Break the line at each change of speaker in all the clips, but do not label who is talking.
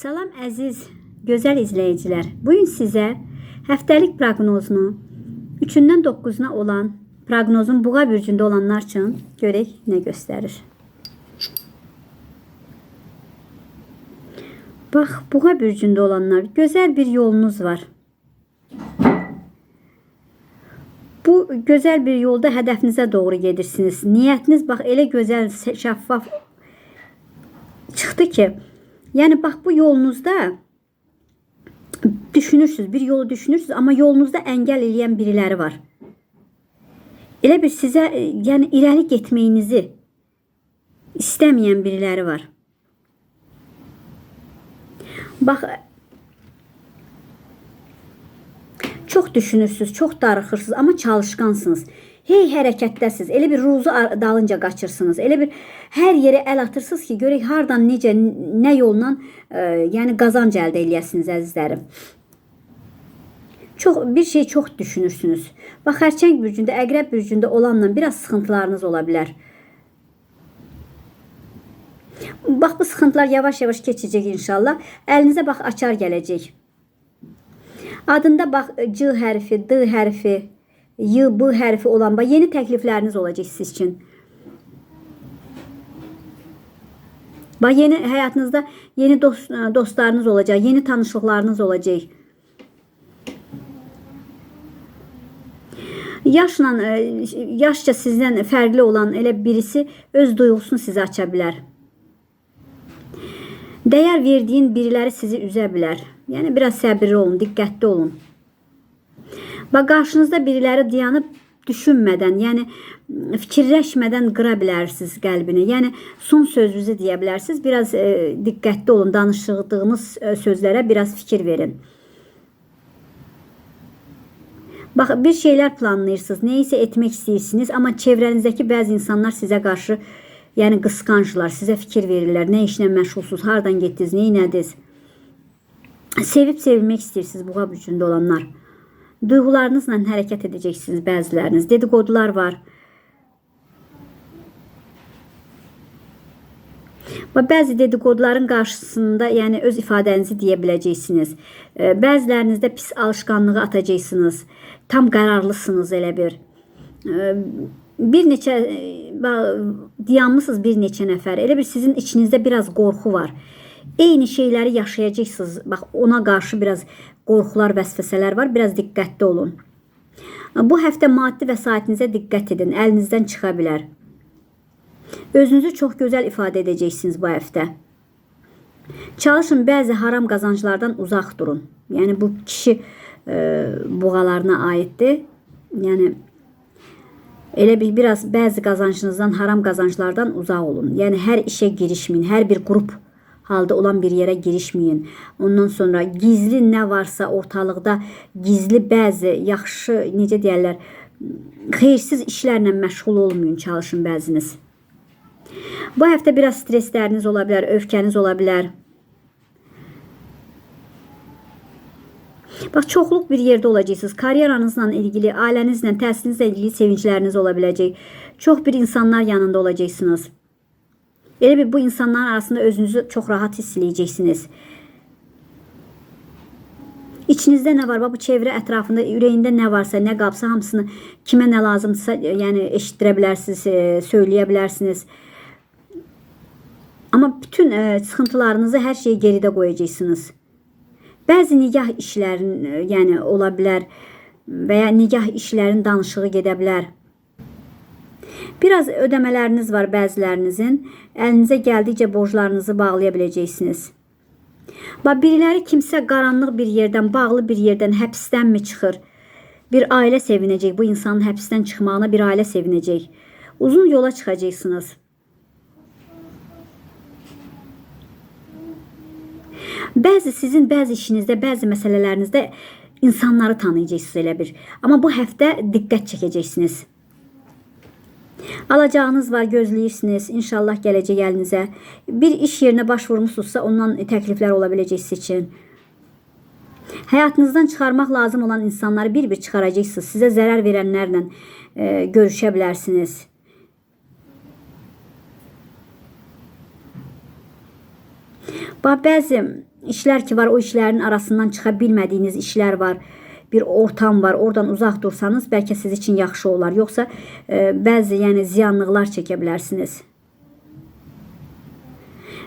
Salam əziz, gözəl izləyicilər. Bu gün sizə həftəlik proqnozunu 3-dən 9-una olan proqnozun buğa bürcündə olanlar üçün görək nə göstərir. Bax, buğa bürcündə olanlar, gözəl bir yolunuz var. Bu gözəl bir yolda hədəfinizə doğru gedirsiniz. Niyyətiniz bax elə gözəl, şəffaf çıxdı ki, yəni bax bu yolunuzda düşünürsüz, bir yolu düşünürsüz, amma yolunuzda əngəl eləyən biriləri var. Elə bir sizə e, yəni irəli getməyinizi istəməyən biriləri var. Bax Çox düşünürsüz, çox darıxırsınız, amma çalışqansınız. Hey hərəkətdəsiz. Elə bir ruzu dalınca qaçırsınız. Elə bir hər yerə əl atırsınız ki, görək hardan necə nə yolla e, yəni qazanc əldə eləyəsiniz əzizlərim. Çox bir şey çox düşünürsünüz. Bax xərçəng bürcündə, əqrəb bürcündə olanla biraz sıxıntılarınız ola bilər. Bax bu sıxıntılar yavaş-yavaş keçəcək inşallah. Əlinizə bax açar gələcək. Adında bax C hərfi, D hərfi, Y, B hərfi olan bax yeni təklifləriniz olacaq siz üçün. Bax yeni həyatınızda yeni dost, dostlarınız olacaq, yeni tanışlıqlarınız olacaq. Yaşla e, yaşca sizdən fərqli olan elə birisi öz duyğusunu sizə aça bilər. Dəyər verdiyin biriləri sizi üzə bilər. Yəni biraz səbirli olun, diqqətli olun. Bax qarşınızda biriləri dayanıb düşünmədən, yəni fikirləşmədən qıra bilərsiniz qəlbini. Yəni son sözünüzü deyə bilərsiniz. Biraz e, diqqətli olun, danışdığınız e, sözlərə biraz fikir verin. Bax bir şeylər planlayırsınız, nə isə etmək istəyirsiniz, amma çevrənizdəki bəzi insanlar sizə qarşı yəni qısqanclar, sizə fikir verirlər. Nə işlə məşğulsuz, hardan getdiniz, nə etdiniz? Sevib sevilmək istəyirsiniz buğa gücündə olanlar. Duyğularınızla hərəkət edəcəksiniz bəziləriniz. Dedikodular var. Və bəzi dedikoduların qarşısında, yəni öz ifadənizi deyə biləcəksiniz. E, Bəzilərinizdə pis alışqanlığı atacaqsınız. Tam qərarlısınız elə bir. E, Bir neçə e, dayanmısınız bir neçə nəfər. Elə bir sizin içinizdə biraz qorxu var. Eyni şeyləri yaşayacaqsınız. Bax ona qarşı biraz qorxular, vəsvəsələr var. Biraz diqqətli olun. Bu həftə maddi vəsaitinizə diqqət edin. Əlinizdən çıxa bilər. Özünüzü çox gözəl ifadə edəcəksiniz bu həftə. Çalışın bəzi haram qazanclardan uzaq durun. Yəni bu kişi e, buğalarına aiddir. Yəni elə bir biraz bəzi qazancınızdan haram qazanclardan uzaq olun. Yəni hər işə girişməyin, hər bir qrup halda olan bir yerə girişməyin. Ondan sonra gizli nə varsa ortalıqda gizli bəzi yaxşı necə deyirlər, xeyirsiz işlərlə məşğul olmayın, çalışın bəziniz. Bu həftə biraz stressləriniz ola bilər, öfkəniz ola bilər. Çoxluq bir yerdə olacaqsınız. Karyeranızla ilgili, ailənizlə, təhsilinizlə ilgili sevincləriniz ola biləcək. Çox bir insanlar yanında olacaqsınız. Elə bir bu insanların arasında özünüzü çox rahat hiss eləyəcəksiniz. İçinizdə nə var? Bu çevrə ətrafında, ürəyində nə varsa, nə qabsa hamısını kimə nə lazımdırsa, yəni eşitdirə bilərsiniz, e, söyləyə bilərsiniz. Amma bütün e, sıxıntılarınızı hər şeyi geridə qoyacaqsınız. Bəzi nigah işlərin, e, yəni ola bilər və ya nigah işlərin danışığı gedə bilər. Biraz ödəmələriniz var bəzilərinizin. Əlinizə gəldikcə borclarınızı bağlaya biləcəksiniz. Bax biriləri kimsə qaranlıq bir yerdən, bağlı bir yerdən həbsdənmi çıxır? Bir ailə sevinəcək. Bu insanın həbsdən çıxmağına bir ailə sevinəcək. Uzun yola çıxacaqsınız. Bəzi sizin bəzi işinizdə, bəzi məsələlərinizdə insanları tanıyacaqsınız elə bir. Amma bu həftə diqqət çəkəcəksiniz. Alacağınız var, gözləyirsiniz. İnşallah gələcək əlinizə. Bir iş yerinə başvurmusunuzsa, ondan təkliflər ola biləcək üçün. Həyatınızdan çıxarmaq lazım olan insanları bir-bir çıxaracaqsınız. Sizə zərər verənlərlə e, görüşə bilərsiniz. Bəzi işlər ki var, o işlərin arasından çıxa bilmədiyiniz işlər var. Bir ortam var. Oradan uzaq dursanız bəlkə siz üçün yaxşı olar. Yoxsa e, bəzi yəni ziyanlıqlar çəkə bilərsiniz.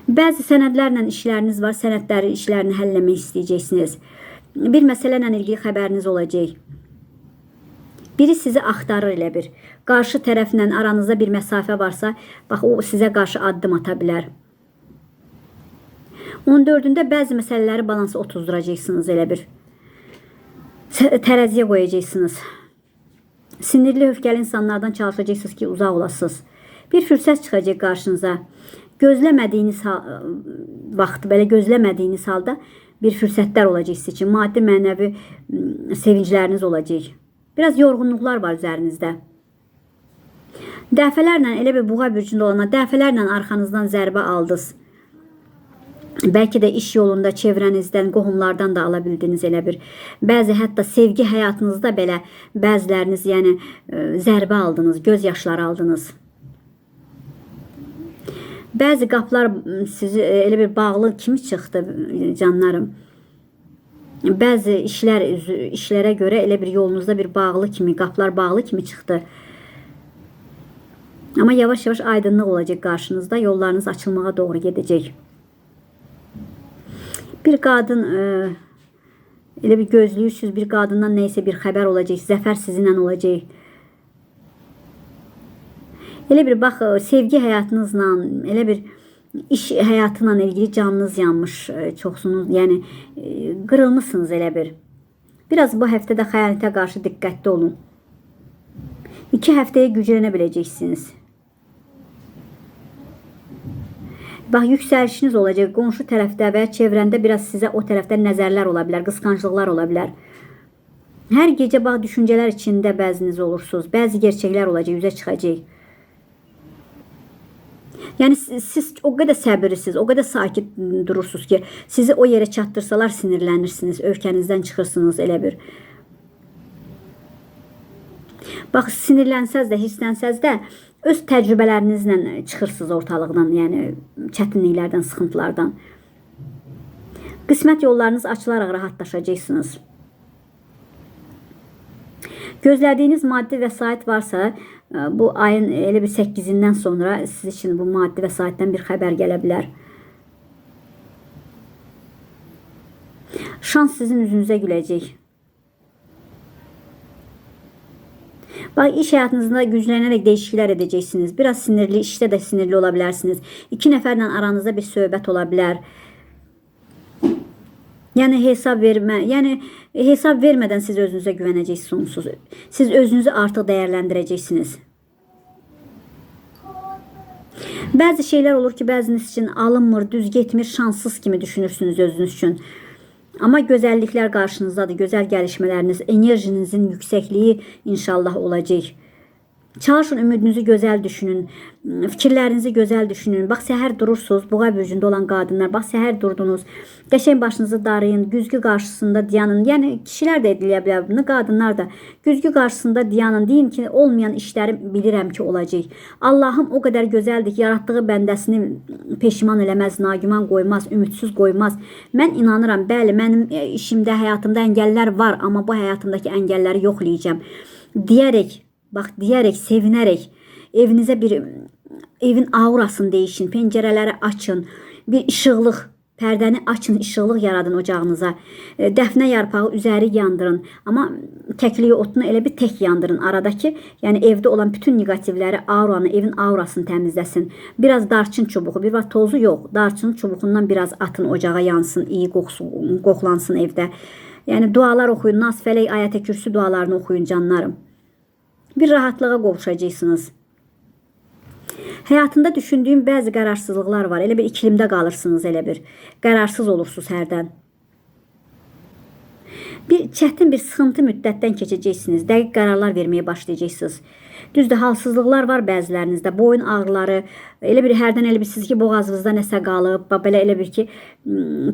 Bəzi sənədlərlə işləriniz var. Sənədləri, işlərini həll etmək istəyəcəksiniz. Bir məsələ ilə ilgili xəbəriniz olacaq. Biri sizi axtarır elə bir. Qarşı tərəflə aranızda bir məsafə varsa, bax o sizə qarşı addım ata bilər. 14-də bəzi məsələləri balansa otuzduracaqsınız elə bir. Tərəziyə qoyacaqsınız. Sinirli, öfkəli insanlardan çalışacaqsınız ki, uzaq olasınız. Bir fürsət çıxacaq qarşınıza. Gözləmədiyiniz ha- vaxt, belə gözləmədiyiniz halda bir fürsətlər olacaq sizin üçün. Maddi, mənəvi m, sevincləriniz olacaq. Biraz yorğunluqlar var üzərinizdə. Dəfələrlə elə bir buğa bürcündə olana dəfələrlə arxanızdan zərbə aldınız. Bəlkə də iş yolunda çevrənizdən, qohumlardan da ala bildiniz elə bir. Bəzi hətta sevgi həyatınızda belə bəziləriniz yəni e, zərbə aldınız, göz yaşları aldınız. Bəzi qapılar sizi e, elə bir bağlı kimi çıxdı e, canlarım. Bəzi işlər işlərə görə elə bir yolunuzda bir bağlı kimi, qapılar bağlı kimi çıxdı. Amma yavaş-yavaş aydınlıq olacaq qarşınızda, yollarınız açılmağa doğru gedəcək. Bir qadın e, elə bir gözləyirsiniz, bir qadından nə isə bir xəbər olacaq, zəfər sizinlə olacaq. Elə bir bax e, sevgi həyatınızla, elə bir iş həyatı ilgili canınız yanmış e, çoxsunuz, yəni e, qırılmısınız elə bir. Biraz bu həftədə xəyanətə qarşı diqqətli olun. 2 həftəyə güclənə biləcəksiniz. Bax yüksəlişiniz olacaq. Qonşu tərəfdə və çevrəndə biraz sizə o tərəfdən nəzərlər ola bilər, qısqanclıqlar ola bilər. Hər gecə bax düşüncələr içində bəziniz olursunuz. Bəzi gerçəklər olacaq, üzə çıxacaq. Yəni siz, o qədər səbirlisiniz, o qədər sakit durursunuz ki, sizi o yerə çatdırsalar sinirlənirsiniz, ölkənizdən çıxırsınız elə bir. Bax sinirlənsəz də, hisslənsəz də öz təcrübələrinizlə çıxırsınız ortalıqdan, yəni çətinliklərdən, sıxıntılardan. Qismət yollarınız açılaraq rahatlaşacaqsınız. Gözlədiyiniz maddi vəsait varsa, e, bu ayın elə bir 8-dən sonra siz üçün bu maddi vəsaitdən bir xəbər gələ bilər. Şans sizin üzünüzə güləcək. Bax iş həyatınızda güclənərək dəyişikliklər edəcəksiniz. Biraz sinirli, işdə də sinirli ola bilərsiniz. İki nəfərlə aranızda bir söhbət ola bilər. Yəni hesab vermə, yəni hesab vermədən siz özünüzə güvənəcəksiniz sonsuz. Siz özünüzü artıq dəyərləndirəcəksiniz. Bəzi şeylər olur ki, bəziniz üçün alınmır, düz getmir, şanssız kimi düşünürsünüz özünüz üçün. Amma gözəlliklər qarşınızdadır, gözəl gəlişmələriniz, enerjinizin yüksəkliyi inşallah olacaq. Çalışın ümidinizi gözəl düşünün, fikirlərinizi gözəl düşünün. Bax səhər durursunuz, buğa bürcündə olan qadınlar, bax səhər durdunuz. Qəşəng başınızı darayın, güzgü qarşısında dayanın. Yəni kişilər də edilə bilər bunu, qadınlar da. Güzgü qarşısında dayanın, deyin ki, olmayan işlərim bilirəm ki, olacaq. Allahım o qədər gözəldir ki, yaratdığı bəndəsini peşiman eləməz, nagüman qoymaz, ümidsiz qoymaz. Mən inanıram, bəli, mənim e, işimdə, həyatımda əngəllər var, amma bu həyatımdakı əngəlləri yoxlayacağam. Deyərək Bax deyərək, sevinərək evinizə bir evin aurasını dəyişin, pəncərələri açın, bir işıqlıq Pərdəni açın, işıqlıq yaradın ocağınıza. E, Dəfnə yarpağı üzəri yandırın. Amma kəkliyi otunu elə bir tək yandırın aradakı, yəni evdə olan bütün neqativləri, auranı, evin aurasını təmizləsin. Biraz darçın çubuğu, bir var tozu yox, darçın çubuğundan biraz atın ocağa yansın, iyi qoxusu, qoxlansın evdə. Yəni dualar oxuyun, Nas, Fələk, Ayətə Kürsü dualarını oxuyun canlarım. Bir rahatlığa qovuşacaqsınız. Həyatında düşündüyüm bəzi qərarsızlıqlar var. Elə bir ikilimdə qalırsınız elə bir. Qərarsız olursunuz hərdən. Bir çətin bir sıxıntı müddətdən keçəcəksiniz. Dəqiq qərarlar verməyə başlayacaqsınız. Düzdür, halsızlıqlar var bəzilərinizdə. Boyun ağrıları, elə bir hərdən elə bilirsiniz ki, boğazınızda nəsə qalıb, belə elə bir ki,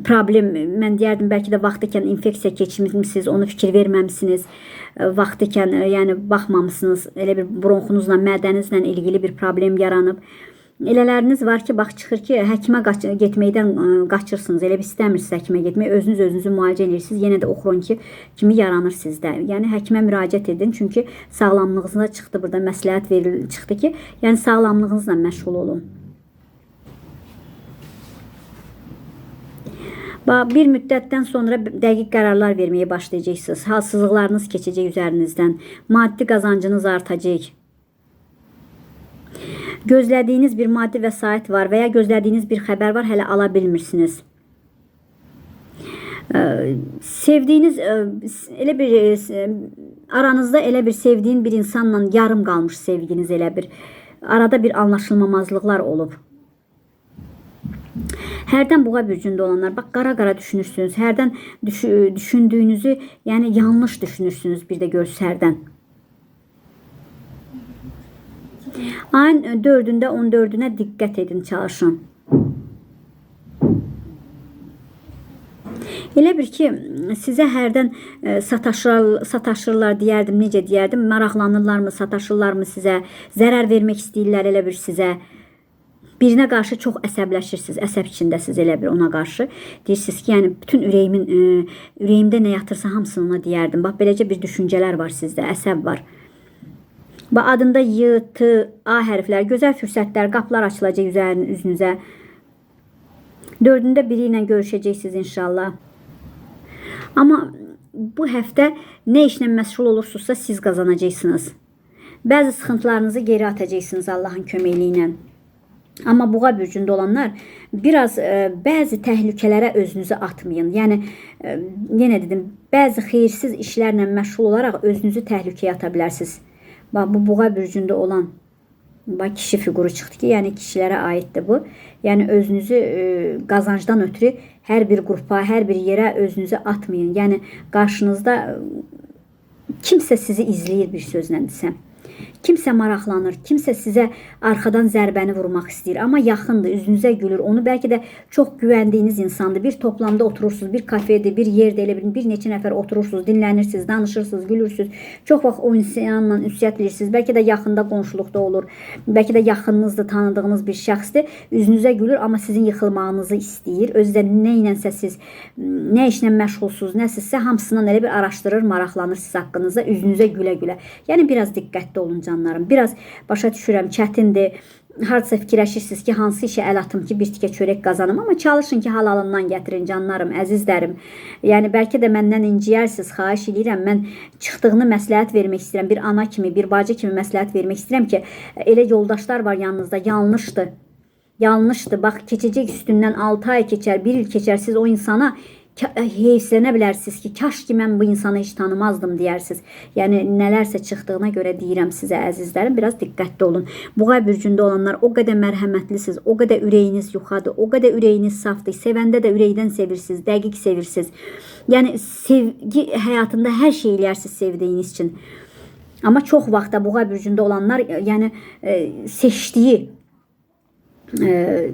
problem, mən deyərdim bəlkə də vaxtı ikən infeksiya keçirmisiniz, onu fikir verməmisiniz. Vaxtı ikən, yəni baxmamısınız. Elə bir bronxunuzla, mədənizlə ilgili bir problem yaranıb. Elələriniz var ki, bax çıxır ki, həkimə qaç getməkdən ə, qaçırsınız. Elə bir istəmirsiniz həkimə getmək, özünüz özünüzü müalicə edirsiniz. Yenə də o xroniki kimi yaranır sizdə. Yəni həkimə müraciət edin, çünki sağlamlığınıza çıxdı burada məsləhət veril çıxdı ki, yəni sağlamlığınızla məşğul olun. Bir müddətdən sonra dəqiq qərarlar verməyə başlayacaqsınız. Halsızlıqlarınız keçəcək üzərinizdən. Maddi qazancınız artacaq. Gözlədiyiniz bir maddi vəsait var və ya gözlədiyiniz bir xəbər var, hələ ala bilmirsiniz. Ə, Sevdiyiniz ə, elə bir ə, aranızda elə bir sevdiyin bir insanla yarım qalmış sevginiz elə bir arada bir anlaşılmamazlıqlar olub. Hərdən buğa bürcündə olanlar bax qara-qara düşünürsünüz. Hərdən düş düşündüyünüzü, yəni yanlış düşünürsünüz bir də görsüz hərdən. Ayın 4-ündə 14-ünə diqqət edin, çalışın. Elə bir ki, sizə hərdən e, sataşır, sataşırlar deyərdim, necə deyərdim, maraqlanırlarmı, sataşırlarmı sizə, zərər vermək istəyirlər elə bir sizə. Birinə qarşı çox əsəbləşirsiniz, əsəb içindəsiz elə bir ona qarşı. Deyirsiniz ki, yəni bütün ürəyimin ə, ürəyimdə nə yatırsa hamısını ona deyərdim. Bax beləcə bir düşüncələr var sizdə, əsəb var. Bax adında Y, T, A hərflər, gözəl fürsətlər, qapılar açılacaq üzərin üzünüzə. Dördündə biri ilə görüşəcəksiniz inşallah. Amma bu həftə nə işlə məşğul olursunuzsa siz qazanacaqsınız. Bəzi sıxıntılarınızı geri atacaqsınız Allahın köməkliyi ilə. Amma buğa bürcündə olanlar biraz ə, bəzi təhlükələrə özünüzü atmayın. Yəni ə, yenə dedim, bəzi xeyirsiz işlərlə məşğul olaraq özünüzü təhlükəyə ata bilərsiniz. Bax bu buğa bürcündə olan bax kişi fiquru çıxdı ki, yəni kişilərə aiddir bu. Yəni özünüzü ə, qazancdan ötürü hər bir qrupa, hər bir yerə özünüzü atmayın. Yəni qarşınızda ə, kimsə sizi izləyir bir sözlə desəm. Kimsə maraqlanır, kimsə sizə arxadan zərbəni vurmaq istəyir, amma yaxındır, üzünüzə gülür. Onu bəlkə də çox güvəndiyiniz insandır. Bir toplamda oturursunuz, bir kafedə, bir yerdə elə bir, bir neçə nəfər oturursunuz, dinlənirsiniz, danışırsınız, gülürsünüz. Çox vaxt o insanla ünsiyyət edirsiniz. Bəlkə də yaxında qonşuluqda olur. Bəlkə də yaxınınızdır, tanıdığınız bir şəxsdir. Üzünüzə gülür, amma sizin yıxılmağınızı istəyir. Özü də nə ilənsə siz nə işlə məşğulsuz, nəsilsə hamısından elə bir araşdırır, maraqlanır siz haqqınızda, üzünüzə gülə-gülə. Yəni biraz diqqətli olun canlarım. Biraz başa düşürəm, çətindir. Hardasa fikirləşirsiniz ki, hansı işə əl atım ki, bir tikə çörək qazanım, amma çalışın ki, halalından gətirin canlarım, əzizlərim. Yəni bəlkə də məndən inciyərsiniz, xahiş edirəm. Mən çıxdığını məsləhət vermək istəyirəm, bir ana kimi, bir bacı kimi məsləhət vermək istəyirəm ki, elə yoldaşlar var yanınızda, yanlışdır. Yanlışdır. Bax, keçəcək üstündən 6 ay keçər, 1 il keçər, siz o insana bilərsiniz ki, kaş ki mən bu insanı heç tanımazdım deyərsiniz. Yəni nələrsə çıxdığına görə deyirəm sizə əzizlərim, biraz diqqətli olun. Buğa bürcündə olanlar o qədər mərhəmətlisiniz, o qədər ürəyiniz yuxadır, o qədər ürəyiniz safdır. Sevəndə də ürəkdən sevirsiniz, dəqiq sevirsiniz. Yəni sevgi həyatında hər şey eləyərsiniz sevdiyiniz üçün. Amma çox vaxtda buğa bürcündə olanlar yəni e, seçdiyi e,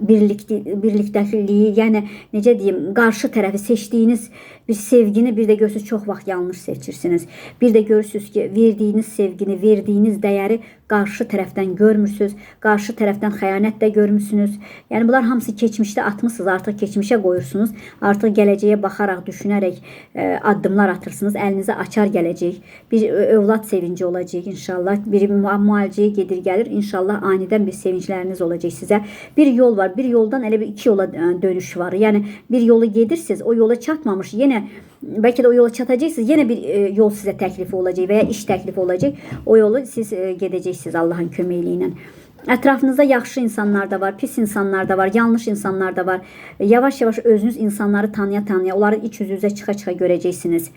birlikdə birlikdəliyi, yəni necə deyim, qarşı tərəfi seçdiyiniz bir sevgini bir də görürsüz çox vaxt yanlış seçirsiniz. Bir də görürsüz ki, verdiyiniz sevgini, verdiyiniz dəyəri qarşı tərəfdən görmürsüz, qarşı tərəfdən xəyanət də görmüsünüz. Yəni bunlar hamısı keçmişdə atmısınız, artıq keçmişə qoyursunuz. Artıq gələcəyə baxaraq, düşünərək ə, addımlar atırsınız. Əlinizə açar gələcək. Bir övlad sevinci olacaq inşallah. Bir müalicəyə gedir gəlir. İnşallah anidən bir sevincləriniz olacaq sizə. Bir yol var. Bir yoldan elə bir iki yola ə, dönüş var. Yəni bir yolu gedirsiniz, o yola çatmamış, yenə bəlkə də o yola çatacaqsınız, yenə bir ə, yol sizə təklifi olacaq və ya iş təklifi olacaq. O yolu siz ə, gedəcəksiniz Allahın köməkliyi ilə. Ətrafınızda yaxşı insanlar da var, pis insanlar da var, yanlış insanlar da var. Yavaş-yavaş özünüz insanları tanıya-tanıya, onları iç yüzünüzə çıxa-çıxa görəcəksiniz.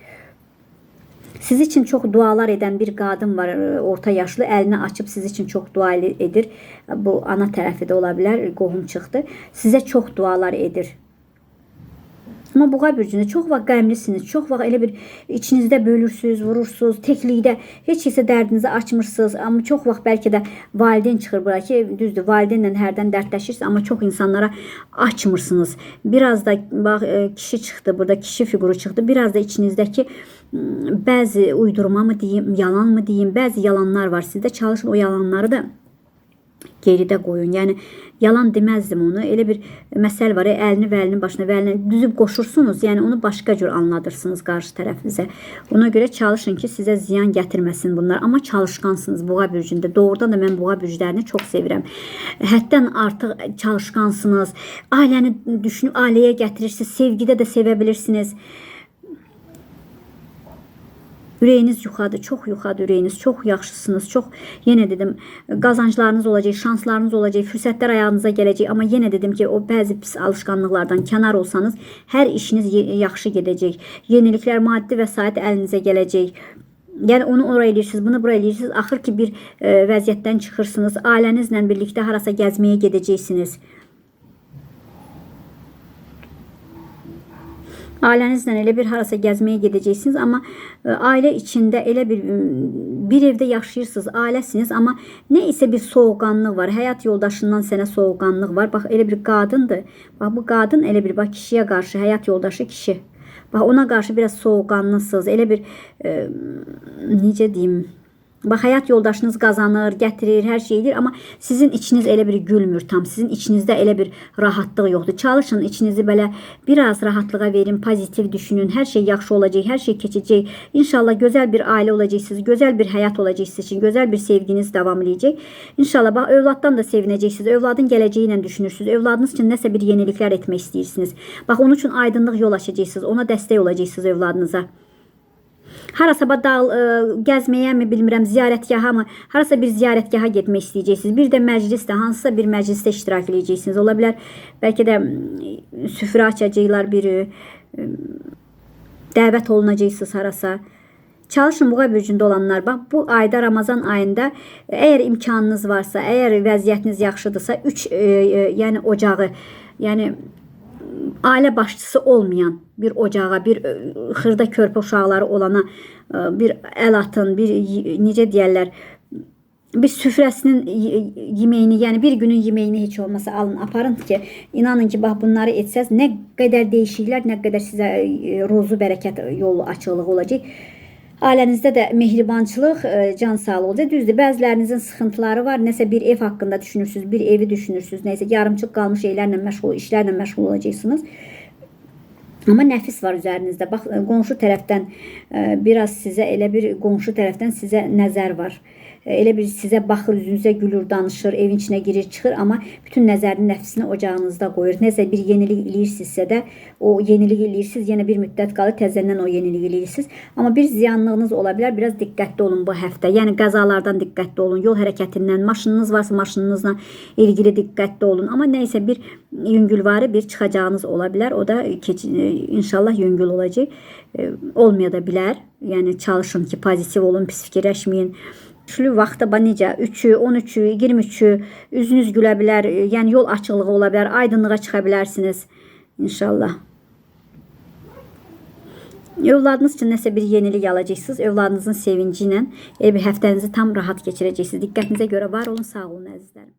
Siz için çok dualar eden bir qadın var, e, orta yaşlı, əlini açıb siz için çok dua edir. Bu ana tərəfi də ola bilər, qohum çıxdı. Sizə çox dualar edir. Amma buğa bürcündə çox vaxt qəmlisiniz, çox vaxt elə bir içinizdə bölürsüz, vurursunuz, təklikdə heç kəsə dərdinizi açmırsınız. Amma çox vaxt bəlkə də valideyn çıxır bura ki, düzdür, valideynlə hərdən dərdləşirsiniz, amma çox insanlara açmırsınız. Biraz da bax e, kişi çıxdı, burada kişi fiquru çıxdı. Biraz da içinizdəki m, bəzi uydurma mı deyim, yalan mı deyim, bəzi yalanlar var sizdə. Çalışın o yalanları da geridə qoyun. Yəni yalan deməzdim onu. Elə bir məsəl var, əlini və əlinin başına və əlini düzüb qoşursunuz. Yəni onu başqa cür anladırsınız qarşı tərəfinizə. Ona görə çalışın ki, sizə ziyan gətirməsin bunlar. Amma çalışqansınız buğa bürcündə. Doğrudan da mən buğa bürclərini çox sevirəm. Həddən artıq çalışqansınız. Ailəni düşünüb ailəyə gətirirsiniz. Sevgidə də sevə bilirsiniz. Ürəyiniz yuxadır, çox yuxadır ürəyiniz. Çox yaxşısınız. Çox yenə dedim, qazanclarınız olacaq, şanslarınız olacaq, fürsətlər ayağınıza gələcək. Amma yenə dedim ki, o bəzi pis alışqanlıqlardan kənar olsanız, hər işiniz yaxşı gedəcək. Yeniliklər, maddi vəsait əlinizə gələcək. Yəni onu ora eləyirsiniz, bunu bura eləyirsiniz. Axır ki bir e, vəziyyətdən çıxırsınız. Ailənizlə birlikdə harasa gəzməyə gedəcəksiniz. Ailənizlə elə bir harasa gəzməyə gedəcəksiniz, amma e, ailə içində elə bir m, bir evdə yaşayırsınız, ailəsiniz, amma nə isə bir soğuqanlıq var. Həyat yoldaşından sənə soğuqanlıq var. Bax elə bir qadındır. Bax bu qadın elə bir bax kişiyə qarşı həyat yoldaşı kişi. Bax ona qarşı biraz soğuqanlısınız. Elə bir e, necə deyim? Bax həyat yoldaşınız qazanır, gətirir, hər şey edir, amma sizin içiniz elə bir gülmür tam. Sizin içinizdə elə bir rahatlıq yoxdur. Çalışın içinizi belə biraz rahatlığa verin, pozitiv düşünün. Hər şey yaxşı olacaq, hər şey keçəcək. İnşallah gözəl bir ailə olacaqsınız, gözəl bir həyat olacaq sizin üçün, gözəl bir sevginiz davam edəcək. İnşallah bax övladdan da sevinəcəksiniz. Övladın gələcəyi ilə düşünürsüz. Övladınız üçün nəsə bir yeniliklər etmək istəyirsiniz. Bax onun üçün aydınlıq yol açacaqsınız. Ona dəstək olacaqsınız övladınıza. Harasa dağ ə, gəzməyə mi bilmirəm, ziyarətgaha mı? Harasa bir ziyarətgaha getmək istəyəcəksiniz. Bir də məclisdə, hansısa bir məclisdə iştirak edəcəksiniz. Ola bilər bəlkə də süfrə açacaqlar biri, ə, dəvət olunacaqsınız harasa. Çalışın buğa bürcündə olanlar bax bu ayda Ramazan ayında əgər imkanınız varsa, əgər vəziyyətiniz yaxşıdırsa 3 yəni ocağı, yəni ailə başçısı olmayan bir ocağa, bir ə, xırda körpə uşaqları olana ə, bir əl atın, bir necə deyirlər, bir süfrəsinin yeməyini, yəni bir günün yeməyini heç olmasa alın, aparın ki, inanın ki, bax bunları etsəz nə qədər dəyişikliklər, nə qədər sizə ə, ruzu bərəkət yolu açıqlığı olacaq. Ailənizdə də mehribançılıq, ə, can sağlığı olacaq. Düzdür, bəzilərinizin sıxıntıları var. Nəsə bir ev haqqında düşünürsüz, bir evi düşünürsüz, nəsə yarımçıq qalmış şeylərlə məşğul, işlərlə məşğul olacaqsınız. Amma nəfis var üzərinizdə. Bax qonşu tərəfdən ə, biraz sizə elə bir qonşu tərəfdən sizə nəzər var. Ə, Elə bir sizə baxır, üzünüzə gülür, danışır, evin içinə girir, çıxır, amma bütün nəzərini, nəfsini ocağınızda qoyur. Nəsə bir yenilik eləyirsinizsə də o yenilik eləyirsiniz, yenə bir müddət qalır, təzədən o yenilik eləyirsiniz. Amma bir ziyanlığınız ola bilər. Biraz diqqətli olun bu həftə. Yəni qəzalardan diqqətli olun, yol hərəkətindən, maşınınız varsa maşınınızla ilgili diqqətli olun. Amma nə isə bir yüngülvari bir çıxacağınız ola bilər. O da keç- inşallah yüngül olacaq. E, Olmaya da bilər. Yəni çalışın ki, pozitiv olun, pis fikirləşməyin. Üçlü vaxtda bax necə 3-ü, 13-ü, 23-ü üzünüz gülə bilər. e, Yəni yol açıqlığı ola bilər, aydınlığa çıxa bilərsiniz. İnşallah. Övladınız üçün nəsə bir yenilik alacaqsınız. Övladınızın sevinci ilə bir həftənizi tam rahat keçirəcəksiniz. Diqqətinizə görə var olun, sağ olun əzizlərim.